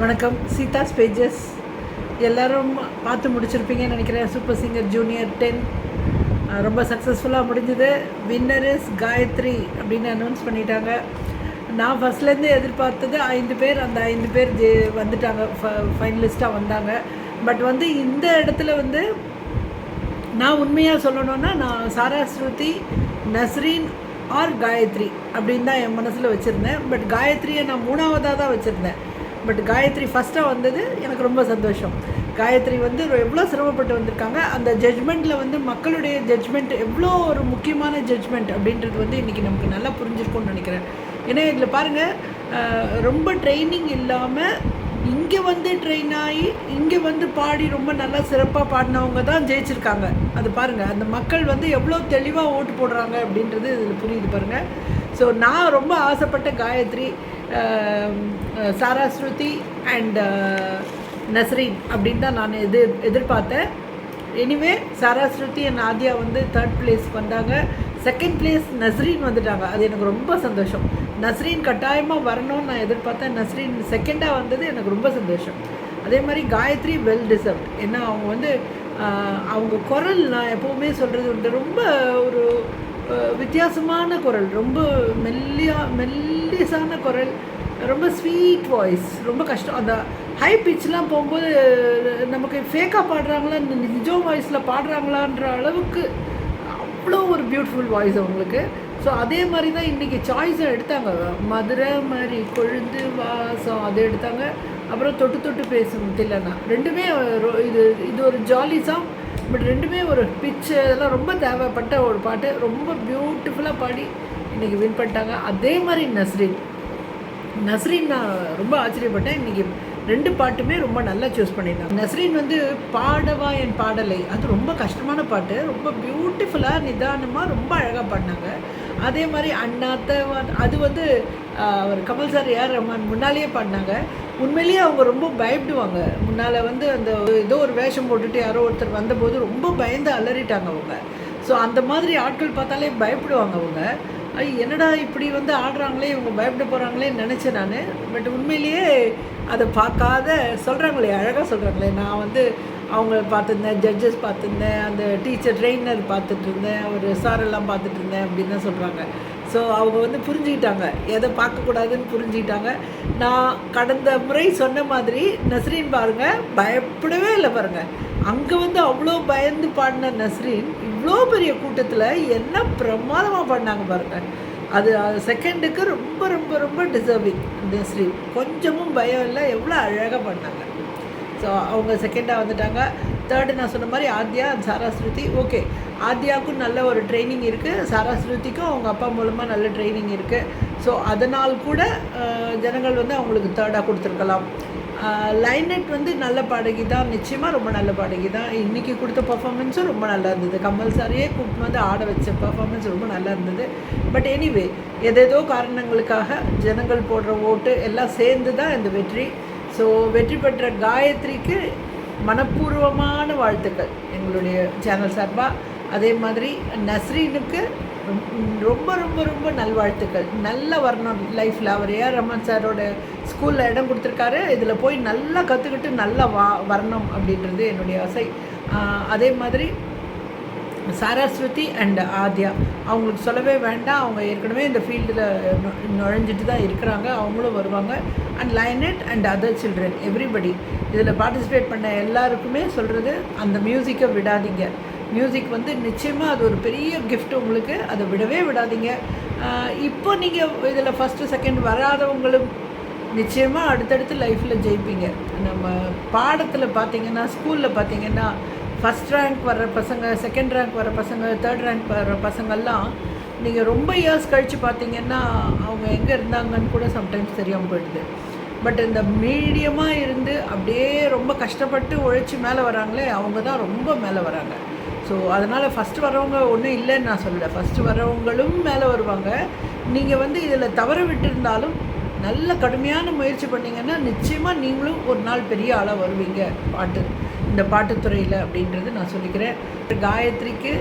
வணக்கம். சீதா ஸ்பேஜஸ் எல்லோரும் பார்த்து முடிச்சிருப்பீங்கன்னு நினைக்கிறேன். சூப்பர் சிங்கர் ஜூனியர் டென் ரொம்ப சக்ஸஸ்ஃபுல்லாக முடிஞ்சது. வின்னர் இஸ் காயத்ரி அப்படின்னு அனௌன்ஸ் பண்ணிட்டாங்க. நான் ஃபஸ்ட்லேருந்து எதிர்பார்த்தது ஐந்து பேர் அந்த ஐந்து பேர் ஜெ வந்துட்டாங்க. ஃபைனலிஸ்ட்டாக வந்தாங்க. பட் வந்து இந்த இடத்துல வந்து நான் உண்மையாக சொல்லணும்னா நான் சாரா ஸ்ருதி நஸ்ரீன் ஆர் காயத்ரி அப்படின்னு தான் என் மனசில் வச்சுருந்தேன். பட் காயத்ரியை நான் மூணாவதாக தான் வச்சுருந்தேன். பட் காயத்ரி ஃபஸ்ட்டாக வந்தது எனக்கு ரொம்ப சந்தோஷம். காயத்ரி வந்து எவ்வளோ சிரமப்பட்டு வந்திருக்காங்க அந்த ஜட்ஜ்மெண்ட்டில் வந்து மக்களுடைய ஜட்ஜ்மெண்ட் எவ்வளோ ஒரு முக்கியமான ஜட்ஜ்மெண்ட் அப்படின்றது வந்து இன்றைக்கி நமக்கு நல்லா புரிஞ்சிருக்கும்னு நினைக்கிறேன். ஏன்னா இதில் பாருங்கள் ரொம்ப ட்ரைனிங் இல்லாமல் இங்கே வந்து ட்ரெயின் ஆகி இங்கே வந்து பாடி ரொம்ப நல்லா சிறப்பாக பாடினவங்க தான் ஜெயிச்சிருக்காங்க. அது பாருங்கள் அந்த மக்கள் வந்து எவ்வளோ தெளிவாக ஓட்டு போடுறாங்க அப்படின்றது இதில் புரியுது பாருங்கள் ஸோ நான் ரொம்ப ஆசைப்பட்ட காயத்ரி சாரா ஸ்ருதி அண்ட் நஸ்ரீன் அப்படின்னு தான் நான் எதிர் எதிர்பார்த்தேன். Anyway Sarah Shruti and Aadhya வந்து தேர்ட் பிளேஸ் வந்தாங்க. செகண்ட் பிளேஸ் நஸ்ரீன் வந்துட்டாங்க. அது எனக்கு ரொம்ப சந்தோஷம். நஸ்ரீன் கட்டாயமாக வரணும்னு நான் எதிர்பார்த்தேன். நஸ்ரீன் செகண்டாக வந்தது எனக்கு ரொம்ப சந்தோஷம். அதே மாதிரி காயத்ரி வெல் டிசர்வ்ட் ஏன்னா அவங்க வந்து அவங்க குரல் நான் எப்போவுமே சொல்கிறது வந்து ரொம்ப ஒரு வித்தியாசமான குரல் ரொம்ப மெல்லியா மெல்லிசான குரல் ரொம்ப ஸ்வீட் வாய்ஸ் ரொம்ப கஷ்டம். அந்த ஹை பிச்லாம் போகும்போது நமக்கு ஃபேக்காக பாடுறாங்களா நிஜோ வாய்ஸில் பாடுறாங்களான்ற அளவுக்கு அவ்வளோ ஒரு பியூட்டிஃபுல் வாய்ஸ் அவங்களுக்கு. ஸோ அதே மாதிரி தான் இன்றைக்கி சாய்ஸை எடுத்தாங்க. மதுரை மாதிரி கொழுந்து வாசம் அதை எடுத்தாங்க. அப்புறம் தொட்டு தொட்டு பேசும் தில்லனா ரெண்டுமே இது இது ஒரு ஜாலி சாங் பட் ரெண்டுமே ஒரு பிச்சு அதெல்லாம் ரொம்ப தேவைப்பட்ட ஒரு பாட்டு. ரொம்ப பியூட்டிஃபுல்லாக பாடி இன்றைக்கி வின் பண்ணிட்டாங்க. அதே மாதிரி நஸ்ரீன். நஸ்ரீன் நான் ரொம்ப ஆச்சரியப்பட்டேன். இன்றைக்கி ரெண்டு பாட்டுமே ரொம்ப நல்லா சூஸ் பண்ணியிருந்தாங்க. நஸ்ரீன் வந்து பாடவா என் பாடலை. அது ரொம்ப கஷ்டமான பாட்டு. ரொம்ப பியூட்டிஃபுல்லாக நிதானமாக ரொம்ப அழகாக பாடினாங்க. அதே மாதிரி அண்ணாத்த அது வந்து அவர் கமல் சார் ஏஆர் ரஹ்மான்? முன்னாலேயே பாடினாங்க உண்மையிலேயே அவங்க ரொம்ப பயப்படுவாங்க. முன்னால் வந்து அந்த ஏதோ ஒரு வேஷம் போட்டுட்டு யாரோ ஒருத்தர் வந்தபோது ரொம்ப பயந்து அலறிட்டாங்க அவங்க. ஸோ அந்த மாதிரி ஆட்கள் பார்த்தாலே பயப்படுவாங்க அவங்க. என்னடா இப்படி வந்து ஆடுறாங்களே இவங்க பயப்பட போகிறாங்களே நினச்சேன் நான். பட் உண்மையிலேயே அதை பார்க்காத சொல்கிறாங்களே அழகாக சொல்கிறாங்களே நான் வந்து அவங்க பார்த்துருந்தேன் ஜட்ஜஸ் பார்த்துருந்தேன் அந்த டீச்சர் ட்ரெயினர் பார்த்துட்டு இருந்தேன் அவர் சாரெல்லாம் பார்த்துட்டு இருந்தேன் அப்படின்னு தான் சொல்கிறாங்க ஸோ அவங்க வந்து புரிஞ்சுக்கிட்டாங்க. எதை பார்க்கக்கூடாதுன்னு புரிஞ்சுக்கிட்டாங்க. நான் கடந்த முறை சொன்ன மாதிரி நஸ்ரீன் பாருங்கள் பயப்படவே இல்லை பாருங்கள் அங்கே வந்து அவ்வளோ பயந்து பாடின நஸ்ரீன் இவ்வளோ பெரிய கூட்டத்தில் என்ன பிரமாதமாக பாடினாங்க பாருங்கள் அது செகண்டுக்கு ரொம்ப ரொம்ப ரொம்ப டிசர்விங் நஸ்ரீன். கொஞ்சமும் பயம் இல்லை எவ்வளோ அழகாக பண்ணாங்க ஸோ அவங்க செகண்டாக வந்துட்டாங்க. தேர்டு நான் சொன்ன மாதிரி ஆத்யா சாராஸ்ருதி. ஓகே ஆத்யாவுக்கும் நல்ல ஒரு ட்ரைனிங் இருக்குது சாராஸ்ருதிக்கும் அவங்க அப்பா மூலமாக நல்ல ட்ரைனிங் இருக்குது ஸோ அதனால் கூட ஜனங்கள் வந்து அவங்களுக்கு தேர்டாக கொடுத்துருக்கலாம். லைனட் வந்து நல்ல பாடகி தான். நிச்சயமாக ரொம்ப நல்ல பாடகி தான். இன்றைக்கி கொடுத்த பர்ஃபாமன்ஸும் ரொம்ப நல்லா இருந்தது. கம்பல்சரியே கூப்பிட்டு வந்து ஆட வச்ச பர்ஃபாமன்ஸ் ரொம்ப நல்லா இருந்தது. பட் எனிவே எதேதோ காரணங்களுக்காக ஜனங்கள் போடுற ஓட்டு எல்லாம் சேர்ந்து தான் இந்த வெற்றி. ஸோ வெற்றி பெற்ற காயத்ரிக்கு மனப்பூர்வமான வாழ்த்துக்கள் எங்களுடைய சேனல் சார்பாக அதே மாதிரி நஸ்ரீனுக்கு ரொம்ப ரொம்ப ரொம்ப நல்வாழ்த்துக்கள். நல்ல வரணும் லைஃப்பில் அவர் ஏஆர் ரமன் சாரோட ஸ்கூலில் இடம் கொடுத்துருக்காரு. இதில் போய் நல்லா கற்றுக்கிட்டு நல்லா வா வரணும் அப்படின்றது என்னுடைய ஆசை. அதே மாதிரி சரஸ்வதி அண்ட் ஆத்யா. அவங்களுக்கு சொல்லவே வேண்டாம். அவங்க ஏற்கனவே இந்த ஃபீல்டில் நுழைஞ்சிட்டு தான் இருக்கிறாங்க. அவங்களும் வருவாங்க. And Lynette and other children everybody இதில் பார்ட்டிசிபேட் பண்ண எல்லாருக்குமே சொல்கிறது அந்த மியூசிக்கை விடாதீங்க. மியூசிக் வந்து நிச்சயமாக அது ஒரு பெரிய கிஃப்ட் உங்களுக்கு. அதை விடவே விடாதீங்க. இப்போ நீங்கள் இதில் ஃபஸ்ட்டு செகண்ட் வராதவங்களும் நிச்சயமாக அடுத்தடுத்து லைஃப்பில் ஜெயிப்பீங்க. நம்ம பாடத்தில் பார்த்தீங்கன்னா ஸ்கூலில் பார்த்தீங்கன்னா ஃபஸ்ட் ரேங்க் வர்ற பசங்க செகண்ட் ரேங்க் வர பசங்க தேர்ட் ரேங்க் வர பசங்கள்லாம் நீங்கள் ரொம்ப இயர்ஸ் கழித்து பார்த்தீங்கன்னா அவங்க எங்கே இருந்தாங்கன்னு கூட சம்டைம்ஸ் தெரியாமல் போயிடுது. பட் இந்த மீடியமாக இருந்து அப்படியே ரொம்ப கஷ்டப்பட்டு உழைச்சி மேலே வராங்களே அவங்க தான் ரொம்ப மேலே வராங்க. ஸோ அதனால் ஃபஸ்ட்டு வரவங்க ஒன்றும் இல்லைன்னு நான் சொல்லலை. ஃபஸ்ட்டு வரவங்களும் மேலே வருவாங்க. நீங்கள் வந்து இதில் தவற விட்டுருந்தாலும் நல்ல கடுமையான முயற்சி பண்ணிங்கன்னா நிச்சயமாக நீங்களும் ஒரு நாள் பெரிய ஆளாக வருவீங்க பாட்டு. இந்த பாட்டுத்துறையில் அப்படின்றது நான் சொல்லிக்கிறேன். காயத்ரிக்கு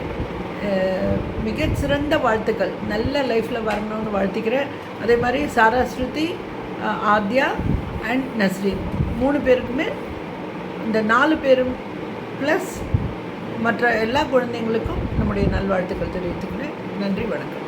மிகச்சிறந்த வாழ்த்துக்கள். நல்ல லைஃப்பில் வரணும்னு வாழ்த்திக்கிறேன். அதே மாதிரி சாராஸ்ருதி ஆத்யா அண்ட் நஸ்ரீன் மூணு பேருக்குமே இந்த நாலு பேரும் ப்ளஸ் மற்ற எல்லா குழந்தைங்களுக்கும் நம்முடைய நல்வாழ்த்துக்கள் தெரிவித்துக்கிறேன். நன்றி வணக்கம்.